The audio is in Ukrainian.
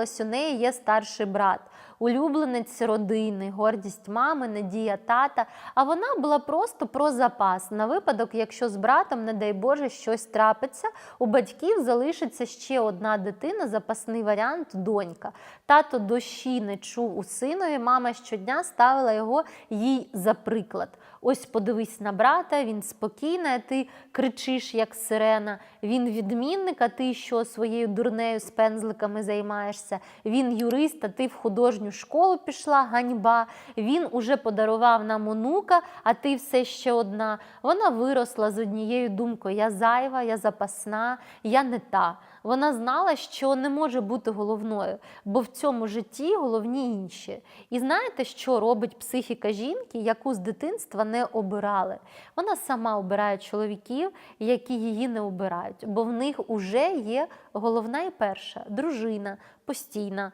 виявилось, у неї є старший брат, улюбленець родини, гордість мами, надія тата. А вона була просто про запас на випадок, якщо з братом, не дай Боже, щось трапиться, у батьків залишиться ще одна дитина, запасний варіант донька. Тато дощі не чув у синові. Мама щодня ставила його їй за приклад. Ось подивись на брата, він спокійний, а ти кричиш, як сирена. Він відмінник, а ти що своєю дурнею з пензликами займаєшся. Він юрист, а ти в художню школу пішла, ганьба. Він уже подарував нам онука, а ти все ще одна. Вона виросла з однією думкою: я зайва, я запасна, я не та. Вона знала, що не може бути головною, бо в цьому житті головні інші. І знаєте, що робить психіка жінки, яку з дитинства не обирали? Вона сама обирає чоловіків, які її не обирають, бо в них уже є головна і перша дружина, постійна,